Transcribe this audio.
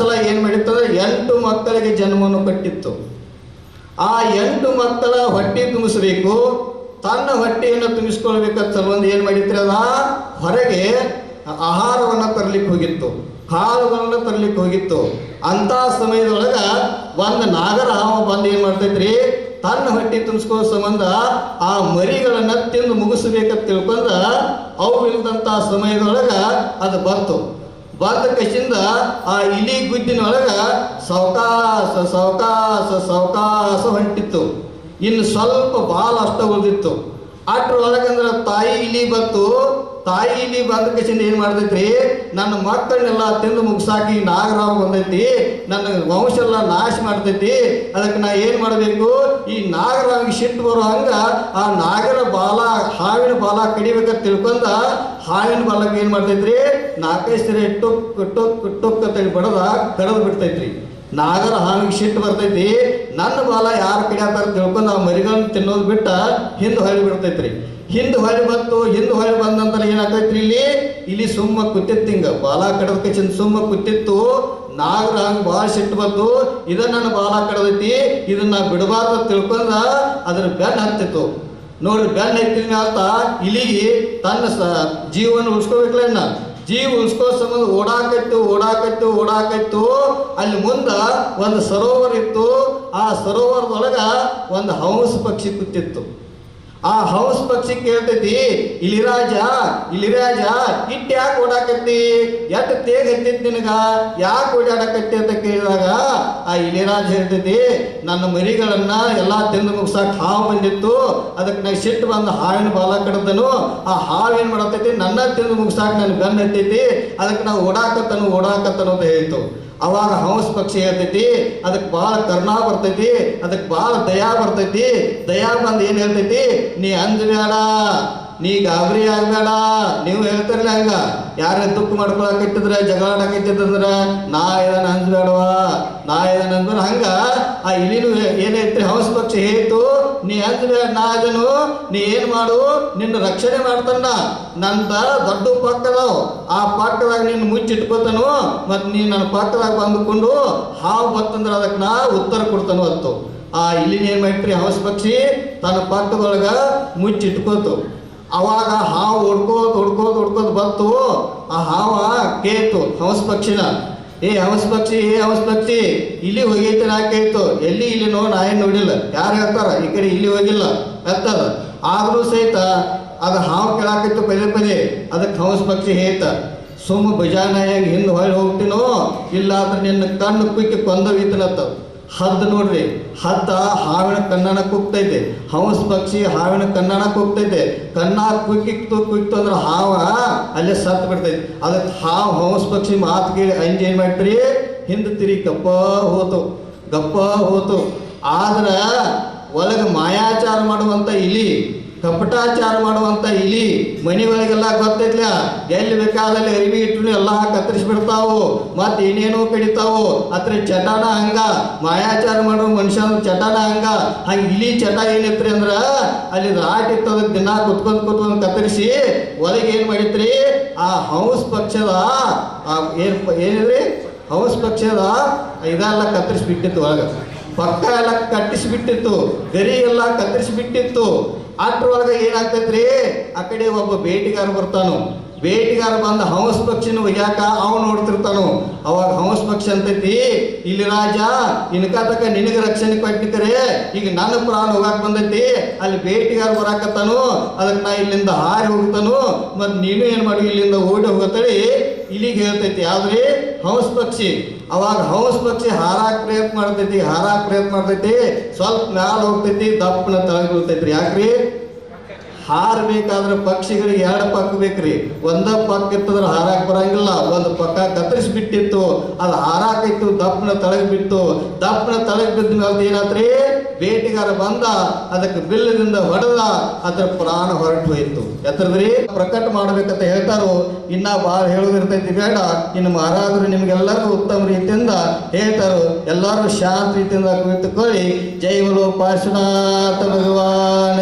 ಸಲ ಏನು ಮಾಡಿತ್ತು? ಎಂಟು ಮಕ್ಕಳಿಗೆ ಜನ್ಮವನ್ನು ಕೊಟ್ಟಿತ್ತು. ಆ ಎಂಟು ಮಕ್ಕಳ ಹೊಟ್ಟೆ ತುಂಬಿಸಬೇಕು. ತನ್ನ ಹೊಟ್ಟೆಯನ್ನು ತುಂಬಿಸ್ಕೊಳ್ಬೇಕಂತ ಸಲುವಾಗಿ ಏನು ಮಾಡಿತ್ರಿ ಅದ ಹೊರಗೆ ಆಹಾರವನ್ನು ತರಲಿಕ್ಕೆ ಹೋಗಿತ್ತು. ಕಾಳುಗಳನ್ನು ತರಲಿಕ್ಕೆ ಹೋಗಿತ್ತು. ಅಂಥ ಸಮಯದೊಳಗ ಒಂದು ನಾಗರ ಹಾವ ಬಂದು ಏನು ಮಾಡ್ತೈತ್ರಿ? ತನ್ನ ಹೊಟ್ಟೆ ತುಂಬಿಸ್ಕೋ ಸಂಬಂಧ ಆ ಮರಿಗಳನ್ನು ತಿಂದು ಮುಗಿಸ್ಬೇಕಂತ ತಿಳ್ಕೊಂಡ ಅವು ಇಲ್ಲದಂಥ ಸಮಯದೊಳಗ ಅದು ಬಂತು. ಬಂದ ಕಸಿಂದ ಆ ಇಲಿ ಗುದ್ದಿನೊಳಗ ಸಾವಕಾಸ ಸಾವಕಾಸ ಸಾವಕಾಸ ಹೊಂಟಿತ್ತು. ಇನ್ನು ಸ್ವಲ್ಪ ಬಾಲ ಅಷ್ಟ ಉಳಿದಿತ್ತು. ಅಷ್ಟ್ರೊಳಗಂದ್ರೆ ತಾಯಿ ಇಲಿ ಬಂತು. ತಾಯಿ ಇಲ್ಲಿ ಬಂದ ಕಿಶಿಂದ ಏನು ಮಾಡ್ತೈತ್ರಿ? ನನ್ನ ಮಕ್ಕಳನ್ನೆಲ್ಲ ತಿಂದು ಮುಗಿಸಾಕಿ ನಾಗರಾಮ ಬಂದೈತಿ. ನನ್ನ ವಂಶ ಎಲ್ಲ ನಾಶ ಮಾಡ್ತೈತಿ. ಅದಕ್ಕೆ ನಾ ಏನು ಮಾಡಬೇಕು? ಈ ನಾಗರಾವಿಗೆ ಸಿಟ್ಟು ಬರೋ ಹಂಗ ಆ ನಾಗರ ಬಾಲ, ಹಾವಿನ ಬಾಲ ಕಡಿಬೇಕಂತ ತಿಳ್ಕೊಂಡ ಹಾವಿನ ಬಾಲಕ್ಕೆ ಏನು ಮಾಡ್ತೈತ್ರಿ? ನಾಲ್ಕೈದು ಸರಿ ಟೊಕ್ ಟೊಕ್ ಟೊಕ್ ಅಂತ ಬಡದ ಕಡದ್ ಬಿಡ್ತೈತ್ರಿ. ನಾಗರ ಹಾವಿಗೆ ಸಿಟ್ಟು ಬರ್ತೈತಿ. ನನ್ನ ಬಾಲ ಯಾರು ಕಡಿಯಾತಾರ ತಿಳ್ಕೊಂಡು ನಾವು ಮರಿಗಳನ್ನು ತಿನ್ನೋದು ಬಿಟ್ಟ ಹಿಂದೆ ಹೊಳಿ ಬಿಡ್ತೈತ್ರಿ. ಹಿಂದೆ ಹೊಳಿ ಬಂತು, ಹಿಂದೆ ಹೊಳಿ ಬಂದ ನಂತರ ಏನಾಗ್ತೈತ್ರಿ ಇಲ್ಲಿ? ಇಲ್ಲಿ ಸುಮ್ಮ ಕೂತಿತ್ತು ಹಿಂಗ. ಬಾಲ ಕಡದ ಕಚಿಂದ ಸುಮ್ಮ ಕೂತಿತ್ತು. ನಾಗರ ಹಂಗೆ ಭಾಳ ಸಿಟ್ಟು ಬಂತು. ಇದನ್ನ ನನ್ನ ಬಾಲ ಕಡದೈತಿ. ಇದನ್ನ ಬಿಡಬಾರ್ದು ತಿಳ್ಕೊಂಡ ಅದ್ರ ಬೆನ್ನ ಹತ್ತಿತ್ತು. ನೋಡಿ ಬೆನ್ನ ಹತ್ತಿದ ಇಲಿಗೆ ತನ್ನ ಜೀವನ ಉಳಿಸ್ಕೋಬೇಕಲ್ಲ ಜೀವ ಉಳಿಸ್ಕೋ ಸಂಬಂಧ ಓಡಾಕತ್ತು ಓಡಾಕತ್ತು ಓಡಾಕತ್ತು ಅಲ್ಲಿ ಮುಂದ ಒಂದು ಸರೋವರ ಇತ್ತು. ಆ ಸರೋವರದೊಳಗ ಒಂದು ಹಂಸ ಪಕ್ಷಿ ಕೂತಿತ್ತು. ಆ ಹಂಸ ಪಕ್ಷಿ ಕೇಳ್ತೈತಿ ಇಲಿರಾಜ ಇಲಿರಾಜ ಇಟ್ಟು ಯಾಕೆ ಓಡಾಕತ್ತಿ? ಎಟ್ಟು ತೇಗ್ ಹತ್ತಿತ್ತು ನಿನಗ? ಯಾಕೆ ಓಡಾಡಕತ್ತಿ ಅಂತ ಕೇಳಿದಾಗ, ಆ ಇಲಿರಾಜ ಹೇಳ್ತೈತಿ, ನನ್ನ ಮರಿಗಳನ್ನ ಎಲ್ಲ ತಿಂದು ಮುಗ್ಸಾಕ್ ಬಂದಿತ್ತು. ಅದಕ್ಕೆ ನಾ ಸಿಟ್ಟು ಬಂದು ಹಾವಿನ ಬಾಲ ಕಡ್ದನು. ಆ ಹಾವು ಏನು ಮಾಡತೈತಿ ನನ್ನ ತಿಂದು ಮುಗಿಸಾಕ ನನ್ನ ಬೆನ್ನ ಎತ್ತೈತಿ ಅದಕ್ಕೆ ನಾವು ಓಡಾಕತ್ತನು ಓಡಾಕತ್ತನು ಅಂತ ಹೇಳ್ತು. ಅವಾಗ ಹಂಸ ಪಕ್ಷಿ ಹೇಳ್ತೈತಿ, ಅದಕ್ಕೆ ಭಾಳ ಕರ್ಣ ಬರ್ತೈತಿ, ಅದಕ್ಕೆ ಭಾಳ ದಯಾ ಬರ್ತೈತಿ. ದಯಾ ಬಂದು ಏನು ಹೇಳ್ತೈತಿ? ನೀ ಅಂಜಬೇಡ. ನೀ ಗಾಬರಿ ಆಗ್ಬೇಡ. ನೀವು ಹೇಳ್ತಾರಲ್ಲ ಹಂಗ. ಯಾರ ಮಾಡ್ಕೊಳಕ್ ಇಟ್ಟಿದ್ರೆ ಜಗಳ ಆಡಕತ್ತಿದ್ರ ನಾ ಇದನ್ನ ಅಂದ್ಬೇಡವಾ ನಾ ಇದನ್ನ ಅಂದ್ರ ಹಂಗ ಆ ಇಲಿನು ಏನೈತ್ರಿ ಹೌಸ್ ಪಕ್ಷಿ ಹೇಳ್ತು, ನೀ ಅಂದ್ಬೇಡ ನಾ ಅದನು ನೀ ಏನ್ ಮಾಡು? ನಿನ್ನ ರಕ್ಷಣೆ ಮಾಡ್ತಾನ. ನಂತ ದೊಡ್ಡ ಪಕ್ಕದಾವ್ ಆ ಪಕ್ಕದಾಗ ನಿನ್ನ ಮುಚ್ಚಿಟ್ಕೋತಾನು, ಮತ್ ನೀ ನನ್ನ ಪಕ್ಕದಾಗ ಬಂದುಕೊಂಡು ಹಾವು ಬತ್ತಂದ್ರ ಅದಕ್ಕೆ ನಾ ಉತ್ತರ ಕೊಡ್ತಾನು ಅಂತು. ಆ ಇಲಿನ ಏನ್ ಮಾಡ್ರಿ ಹೌಸ್ ಪಕ್ಷಿ, ತನ್ನ ಪಕ್ಕದೊಳಗ ಮುಚ್ಚಿಟ್ಕೋತು. ಅವಾಗ ಹಾವು ಹೊಡ್ಕೋದು ಹೊಡ್ಕೋದು ಹೊಡ್ಕೋದು ಬಂತು. ಆ ಹಾವ ಕೇಳ್ತು ಹವಸ್ ಪಕ್ಷಿನ. ಏ ಹವಸ್ ಪಕ್ಷಿ, ಏ ಹವಸ್ ಪಕ್ಷಿ, ಇಲ್ಲಿ ಹೋಗೈತೆ ನಾ ಕೇಳ್ತು ಎಲ್ಲಿ ಇಲ್ಲಿ ನೋ ನಾ ಏನು ನೋಡಿಲ್ಲ. ಯಾರು ಹೇಳ್ತಾರ? ಈ ಕಡೆ ಇಲ್ಲಿ ಹೋಗಿಲ್ಲ. ಹೇಳ್ತಾರ. ಆದರೂ ಸಹಿತ ಅದು ಹಾವು ಕೇಳಾಕಿತ್ತು ಪದೇ ಪದೇ. ಅದಕ್ಕೆ ಹವಸ್ ಪಕ್ಷಿ ಹೇತ. ಸುಮ್ಮ ಬಜಾನಾಯಾಗ ಹಿಂದೆ ಹೊಳ್ಳಿ ಹೋಗ್ತೀನೋ? ಇಲ್ಲ ಅಂದ್ರೆ ನಿನ್ನ ಕಣ್ಣು ಕುಕ್ಕಿ ಕೊಂದವೀತನತ್ತ ಹದ್ದು ನೋಡ್ರಿ, ಹದ್ದ ಹಾವಿನ ಕನ್ನಡ ಕುಗ್ತೈತೆ. ಹಂಸ ಪಕ್ಷಿ ಹಾವಿನ ಕನ್ನಡ ಕುಗ್ತೈತೆ. ಕನ್ನ ಕುಕ್ಕಿತ್ತು ಕುಕ್ತು ಅಂದ್ರೆ ಹಾವ ಅಲ್ಲೇ ಸತ್ತು ಬಿಡ್ತೈತಿ. ಅದಕ್ಕೆ ಹಾವು ಹಂಸ ಪಕ್ಷಿ ಮಾತು ಕೇಳಿ ಅಂಜಿ ಏನು ಮಾಡ್ತೀರಿ? ಹಿಂದೆ ತಿರಿ ಗಪ್ಪ ಹೋತು ಗಪ್ಪ ಹೋತು. ಆದ್ರೆ ಒಳಗೆ ಮಾಯಾಚಾರ ಮಾಡುವಂಥ ಇಲಿ ಕಪಟಾಚಾರ ಮಾಡುವಂಥ ಇಲಿ ಮನೆ ಒಳಗೆಲ್ಲ ಗೊತ್ತೈತ್ಲ? ಎಲ್ಲಿ ಬೇಕಾದಲ್ಲಿ ಅರಿವಿ ಇಟ್ಟು ಎಲ್ಲ ಕತ್ತರಿಸಿ ಬಿಡ್ತಾವು ಮತ್ತೆ ಏನೇನೋ ಕಡಿತಾವು. ಅತ್ರ ಚಟಾಣ ಹಂಗ, ಮಾಯಾಚಾರ ಮಾಡೋ ಮನುಷ್ಯನ ಚಟಾಣ ಹಂಗ. ಹಂಗ ಇಲಿ ಚಟ ಏನೈತ್ರಿ ಅಂದ್ರೆ, ಅಲ್ಲಿ ರಾಟ್ ಇತ್ತು ಅದಕ್ಕೆ ದಿನ ಕುತ್ಕೊಂಡ್ ಕುತ್ಕೊಂಡ್ ಕತ್ತರಿಸಿ ಒಳಗೆ ಏನು ಮಾಡಿತ್ರಿ? ಆ ಹೌಸ್ ಪಕ್ಷದ ಏನ್ ಏನಿದ್ರಿ? ಹೌಸ್ ಪಕ್ಷದ ಇದೆಲ್ಲ ಕತ್ತರಿಸಿ ಬಿಟ್ಟಿತ್ತು ಒಳಗ. ಪಕ್ಕ ಎಲ್ಲ ಕಟ್ಟಿಸಿಬಿಟ್ಟಿತ್ತು, ಗರಿ ಎಲ್ಲ ಕತ್ತರಿಸಿಬಿಟ್ಟಿತ್ತು. ಅಷ್ಟ್ರೊಳಗೆ ಏನಾಗ್ತೈತ್ರಿ? ಆ ಕಡೆ ಒಬ್ಬ ಬೇಟಿಗಾರ ಬರ್ತಾನು. ಬೇಟಿಗಾರ ಬಂದ ಹಂಸ ಪಕ್ಷಿನ ಒಯ್ಯಾಕ ಅವ್ ನೋಡ್ತಿರ್ತಾನು. ಅವಾಗ ಹಂಸ ಪಕ್ಷಿ ಅಂತೈತಿ, ಇಲ್ಲಿ ರಾಜ, ಇನ್ಕ ತಕ ನಿನಗೆ ರಕ್ಷಣೆ ಕೊಟ್ಟಿದ್ದಾರೆ ಈಗ ನನ್ನ ಪ್ರಾಣ ಹೋಗಾಕ್ ಬಂದೈತಿ. ಅಲ್ಲಿ ಬೇಟಿಗಾರ ಬರಾಕತ್ತಾನು. ಅದಕ್ಕೆ ನಾ ಇಲ್ಲಿಂದ ಹಾರಿ ಹೋಗ್ತಾನು. ಮತ್ ನೀನು ಏನ್ ಮಾಡಿ? ಇಲ್ಲಿಂದ ಓಡಿ ಹೋಗತ್ತಳಿ. ಇಲ್ಲಿಗೆ ಹೇಳ್ತೈತಿ, ಆದ್ರೆ ಹೌಸ್ ಪಕ್ಷಿ, ಅವಾಗ ಹೌಸ್ ಪಕ್ಷಿ ಹಾರಾಕ್ ಪ್ರಯತ್ನ ಮಾಡ್ತೈತಿ, ಹಾರಾಕ್ ಪ್ರಯತ್ನ ಮಾಡ್ತೈತಿ, ಸ್ವಲ್ಪ ಮ್ಯಾಲ ಹೋಗ್ತೈತಿ, ದಪ್ಪನ ತಳಗ್ ಯಾಕ್ರಿ? ಹಾರಬೇಕಾದ್ರೆ ಪಕ್ಷಿಗಳಿಗೆ ಎರಡು ಪಕ್ಕ ಬೇಕ್ರಿ. ಒಂದ ಪಕ್ಕ ಇತ್ತಂದ್ರೆ ಹಾರಾಕ್ ಬರಂಗಿಲ್ಲ, ಒಂದು ಪಕ್ಕ ಕತ್ತರಿಸಿ ಬಿಟ್ಟಿತ್ತು ಅದು ಹಾರಾಕಿತ್ತು ದಪ್ಪನ ತಳಗ್ ಬಿತ್ತು ದಪ್ಪನ ತಳಗ್ ಬಿದ್ದ ಮೇಲೆ ಏನಾತ್ರಿ? ಬೇಟೆಗಾರ ಬಂದ, ಅದಕ್ಕೆ ಬಿಲ್ಲದಿಂದ ಹೊಡೆದ, ಅದರ ಪ್ರಾಣ ಹೊರಟು ಹೋಯಿತು. ಎತ್ತರದ್ರಿ ಪ್ರಕಟ ಮಾಡ್ಬೇಕಂತ ಹೇಳ್ತಾರೋ, ಇನ್ನ ಭಾಳ ಹೇಳೋದಿರ್ತೈತಿ, ಬೇಡ. ಇನ್ನು ಮಹಾರಾಜರು ನಿಮ್ಗೆಲ್ಲರೂ ಉತ್ತಮ ರೀತಿಯಿಂದ ಹೇಳ್ತಾರೋ, ಎಲ್ಲರೂ ಶಾಂತ ರೀತಿಯಿಂದ ಕುಳಿತುಕೊಳ್ಳಿ. ಜೈ ಬಲೋ ಭಗವಾನ್